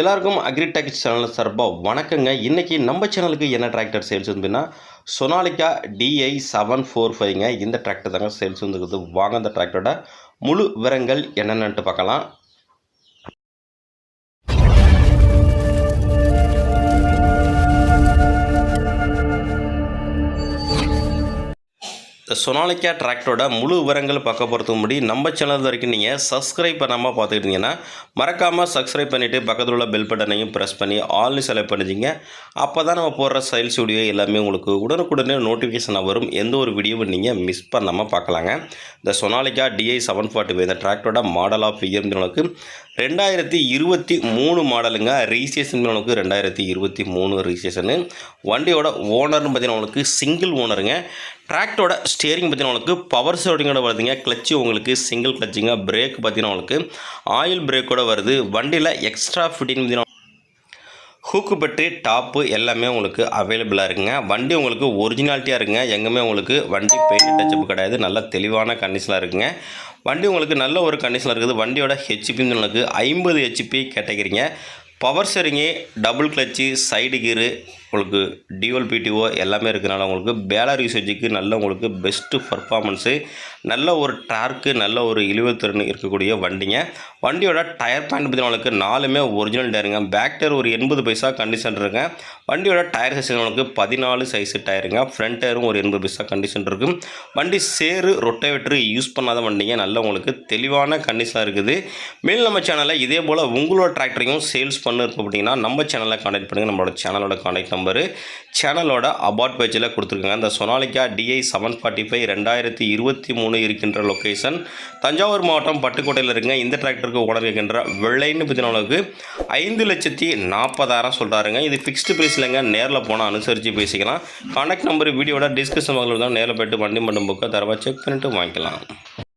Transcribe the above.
எல்லாருக்கும் agritech channel சார்பாக வணக்கங்க. இன்றைக்கி நம்ம சேனலுக்கு என்ன டிராக்டர் சேல்ஸ் வந்துன்னா சொனாலிக்கா டிஐ செவன் ஃபோர் ஃபைவ்ங்க இந்த டிராக்டர் தாங்க சேல்ஸ் வந்துருக்குது. வாங்க அந்த டிராக்டரோட முழு விவரங்கள் என்னென்னட்டு பார்க்கலாம். சொனாலிக்கா டிராக்டரோட முழு விவரங்கள் பார்க்க போகிறதுக்கு முன்னாடி நம்ம சேனல் வரைக்கும் நீங்கள் சப்ஸ்கிரைப் பண்ணாமல் பார்த்துக்கிட்டீங்கன்னா மறக்காமல் சப்ஸ்கிரைப் பண்ணிவிட்டு பக்கத்தில் உள்ள பெல் பட்டனையும் ப்ரெஸ் பண்ணி ஆல்னு செலக்ட் பண்ணிச்சிங்க அப்போ தான் நம்ம போடுற சைல்ஸ் வீடியோ எல்லாமே உங்களுக்கு உடனுக்குடனே நோட்டிஃபிகேஷனாக வரும். எந்த ஒரு வீடியோவும் நீங்கள் மிஸ் பண்ணாமல் பார்க்கலாங்க. இந்த சொனாலிக்கா டிஐ செவன் ஃபார்ட்டி இந்த டிராக்டரோட மாடல் ஆஃப் இயர் உங்களுக்கு ரெண்டாயிரத்தி இருபத்தி மூணு மாடலுங்க ரிஜிஸ்ட்ரேஷன் உங்களுக்கு ரெண்டாயிரத்தி இருபத்தி மூணு ரிஜிஸ்ட்ரேஷனு வண்டியோட ஓனர்னு பார்த்தீங்கன்னா உங்களுக்கு சிங்கிள் ஓனருங்க டிராக்டோட ஸ்டியரிங் பார்த்தீங்கன்னா உங்களுக்கு பவர் ஸ்டோரிங்கோட வருதுங்க. கிளச்சு உங்களுக்கு சிங்கிள் கிளச்சிங்க பிரேக் பார்த்தீங்கன்னா உங்களுக்கு ஆயில் பிரேக்கோட வருது. வண்டியில் எக்ஸ்ட்ரா ஃபிட்டிங் பார்த்தீங்கன்னா ஹூக்கு பட்டு டாப்பு எல்லாமே உங்களுக்கு அவைலபிளாக இருக்குங்க. வண்டி உங்களுக்கு ஒரிஜினாலிட்டியாக இருக்குங்க. எங்கேயுமே உங்களுக்கு வண்டி பெயிண்ட் டச்சப் கிடையாது. நல்ல தெளிவான கண்டிஷனாக இருக்குங்க. வண்டி உங்களுக்கு நல்ல ஒரு கண்டிஷனில் இருக்குது. வண்டியோட ஹெச்பி உங்களுக்கு ஐம்பது HP கேட்டகிரிங்க power steering double clutch side gear உங்களுக்கு டியூவல் பிடிஓ எல்லாமே இருக்கிறனால உங்களுக்கு பேலர் யூசேஜுக்கு நல்ல உங்களுக்கு பெஸ்ட்டு பர்ஃபார்மன்ஸு நல்ல ஒரு டார்க்கு நல்ல ஒரு இழிவுத்திறன் இருக்கக்கூடிய வண்டிங்க. வண்டியோட டயர் பாயிண்ட் பற்றி உங்களுக்கு நாலுமே ஒரிஜினல் டயருங்க பேக் டயர் ஒரு எண்பது பைசா கண்டிஷன் இருக்குங்க. வண்டியோட டயர் சைஸ் உங்களுக்கு பதினாலு சைஸு டயருங்க ஃப்ரண்ட் டயரும் ஒரு எண்பது பைசா கண்டிஷன் இருக்கும். வண்டி சேரு ரொட்டேவேட்டரு யூஸ் பண்ணாத வண்டிங்க. நல்ல உங்களுக்கு தெளிவான கண்டிஷனாக இருக்குது. மேல் நம்ம சேனலில் இதே போல் உங்களோட டிராக்டரையும் சேல்ஸ் பண்ணு அப்படின்னா நம்ம சேனலில் கான்டாக்ட் பண்ணுங்கள் நம்மளோட சேனலோட கான்டாக்ட் நம்பர் சேனலோட அபார்ட் பேஜில் கொடுத்துருக்காங்க. இந்த Sonalika DI seven forty five ரெண்டாயிரத்தி இருபத்தி மூணு இருக்கின்ற லொக்கேஷன் தஞ்சாவூர் மாவட்டம் பட்டுக்கோட்டையில் இருக்குங்க இந்த டிராக்டருக்கு ஓனர் இருக்கின்ற வெள்ளைன்னு பற்றினவங்களுக்கு ஐந்து லட்சத்தி நாற்பதாயிரம் சொல்கிறாருங்க இது ஃபிக்ஸ்டு ப்ரைஸ் நேரில் போனால் அனுசரித்து பேசிக்கலாம். கான்டாக்ட் நம்பர் வீடியோட டிஸ்கிரிப்ஷன் தான் நேரில் போய்ட்டு வண்டி மட்டும் புக்கை தரவா செக் பண்ணிவிட்டு வாங்கிக்கலாம்.